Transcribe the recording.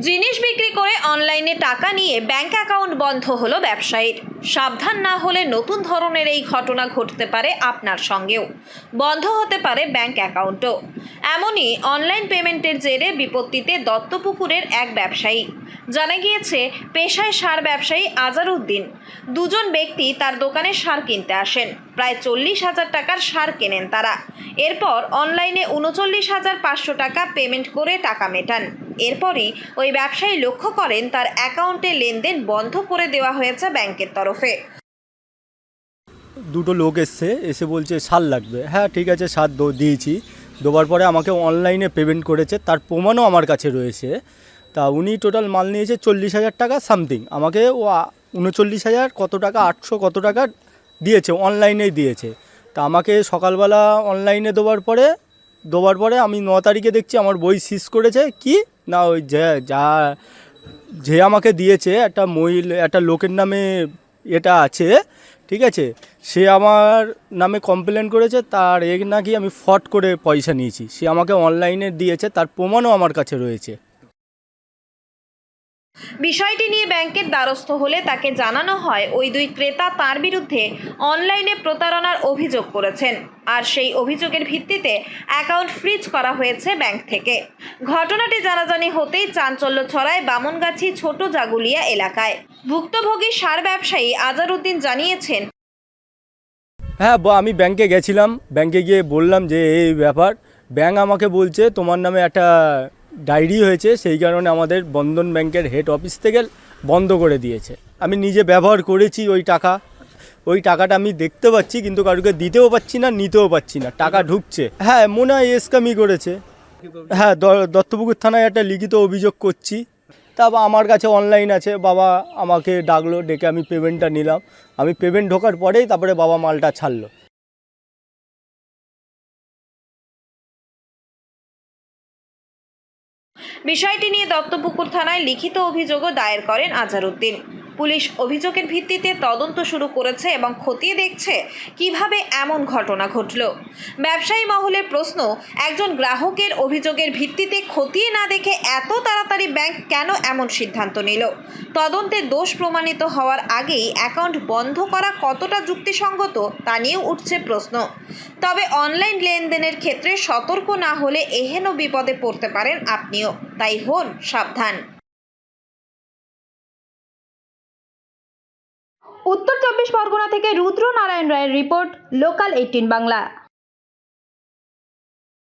জিনিস বিক্রি করে অনলাইনে টাকা নিয়ে ব্যাংক অ্যাকাউন্ট বন্ধ হলো ব্যবসায়ীর। সাবধান না হলে নতুন ধরনের এই ঘটনা ঘটতে পারে আপনার সঙ্গেও। বন্ধ হতে পারে ব্যাংক অ্যাকাউন্টও। এমনই অনলাইন পেমেন্টের জেরে বিপত্তিতে দত্তপুকুরের এক ব্যবসায়ী। জানা গিয়েছে, পেশায় সার ব্যবসায়ী আজারউদ্দিন। দুজন ব্যক্তি তার দোকানে সার কিনতে আসেন। প্রায় চল্লিশ হাজার টাকার সার কেনেন তারা। এরপর অনলাইনে উনচল্লিশ হাজার পাঁচশো টাকা পেমেন্ট করে টাকা মেটান। এরপরই ওই ব্যবসায়ী লক্ষ্য করেন তার অ্যাকাউন্টে লেনদেন বন্ধ করে দেওয়া হয়েছে ব্যাংকের তরফে। দুটো লোক এসছে, এসে বলছে সার লাগবে। হ্যাঁ ঠিক আছে সার দিয়েছি। দেওয়ার পরে আমাকে অনলাইনে পেমেন্ট করেছে, তার প্রমাণও আমার কাছে রয়েছে। তা উনি টোটাল মাল নিয়েছে চল্লিশ হাজার টাকা সামথিং। আমাকে ও উনচল্লিশ হাজার কত টাকা, আটশো কত টাকা দিয়েছে, অনলাইনেই দিয়েছে। তা আমাকে সকালবেলা অনলাইনে দেওয়ার পরে দেওয়ার পরে আমি ন তারিখে দেখছি আমার বই সিজ করেছে, কি? না, ওই যে, যা, যে আমাকে দিয়েছে, একটা মহিলা, একটা লোকের নামে এটা আছে, ঠিক আছে? সে আমার নামে কমপ্লেন করেছে, তার এ নাকি আমি ফট করে পয়সা নিয়েছি। সে আমাকে অনলাইনে দিয়েছে, তার প্রমাণও আমার কাছে রয়েছে। বিষয়টি নিয়ে ব্যাংকের দ্বারস্থ হলে তাকে জানানো হয়, ওই দুই ক্রেতা তার বিরুদ্ধে অনলাইনে প্রতারণার অভিযোগ করেছেন। আর সেই অভিযোগের ভিত্তিতে অ্যাকাউন্ট ফ্রিজ করা হয়েছে ব্যাংক থেকে। ঘটনাটি জানাজানি হতেই চাঞ্চল্য ছড়ায় বামনগাছি ছোট জাগুলিয়া এলাকায়। ভুক্তভোগী সার ব্যবসায়ী আজারউদ্দিন জানিয়েছেন হ্যাঁ আমি ব্যাংকে গেছিলাম। ব্যাংকে গিয়ে বললাম যে, এই ব্যাপার। ব্যাংক আমাকে বলছে তোমার নামে একটা ডায়েরি হয়েছে, সেই কারণে আমাদের বন্ধন ব্যাংকের হেড অফিস থেকে বন্ধ করে দিয়েছে। আমি নিজে ব্যবহার করেছি ওই টাকা। ওই টাকাটা আমি দেখতে পাচ্ছি, কিন্তু কারুকে দিতেও পাচ্ছি না, নিতেও পাচ্ছি না। টাকা ঢুকছে। হ্যাঁ মনে হয় এসকামি করেছে। হ্যাঁ দত্তপুকুর থানায় একটা লিখিত অভিযোগ করছি। তারপর আমার কাছে অনলাইন আছে, বাবা আমাকে ডাকলো, ডেকে আমি পেমেন্টটা নিলাম। আমি পেমেন্ট ঢোকার পরেই তারপরে বাবা মালটা ছাড়লো। বিষয়টি নিয়ে দত্তপুকুর থানায় লিখিত অভিযোগও দায়ের করেন আজারউদ্দিন। পুলিশ অভিযোগের ভিত্তিতে তদন্ত শুরু করেছে এবং খতিয়ে দেখছে কীভাবে এমন ঘটনা ঘটল। ব্যবসায়ী মহলের প্রশ্ন, একজন গ্রাহকের অভিযোগের ভিত্তিতে খতিয়ে না দেখে এত তাড়াতাড়ি ব্যাংক কেন এমন সিদ্ধান্ত নিল? তদন্তে দোষ প্রমাণিত হওয়ার আগেই অ্যাকাউন্ট বন্ধ করা কতটা যুক্তিসঙ্গত তা নিয়েও উঠছে প্রশ্ন। তবে অনলাইন লেনদেনের ক্ষেত্রে সতর্ক না হলে এহেন বিপদে পড়তে পারেন আপনিও। তাই হন, সাবধান। উত্তর চব্বিশ পরগনা থেকে রুদ্র নারায়ণ রায়ের রিপোর্ট লোকাল এইটিন বাংলা।